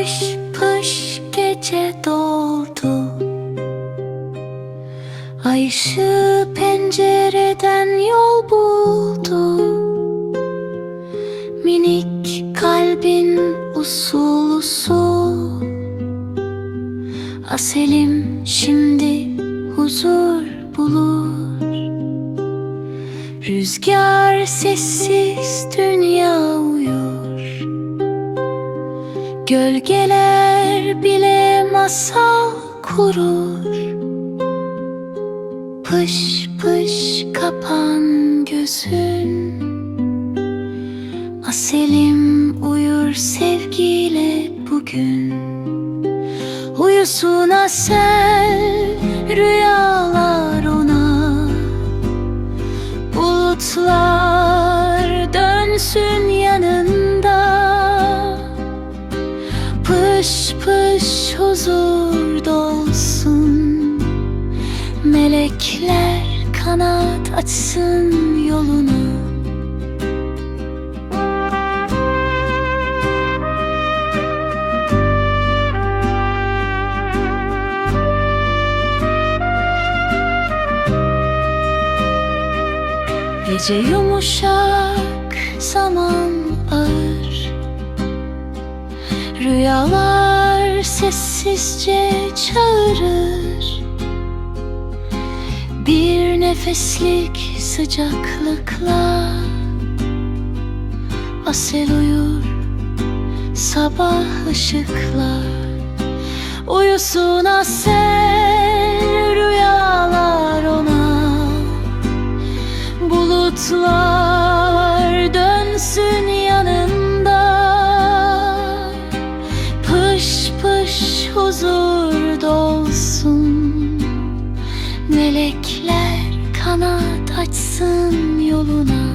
Pış pış gece doldu. Ay ışığı pencereden yol buldu. Minik kalbin usul usul Aselim şimdi huzur bulur. Rüzgar sessiz dünya Gölgeler bile masal kurur. Pış pış kapan gözün. Aselim uyur sevgiyle bugün. Uyusun asel rüyalar ona. Bulutlar dönsün pış huzur dolsun. Melekler kanat açsın yolunu. Gece yumuşak, zaman ağır sessizce çağırır. Bir nefeslik sıcaklıkla Asel uyur, sabah ışıkla Uyusun asel rüyalar ona. Bulutlar dönsün 不能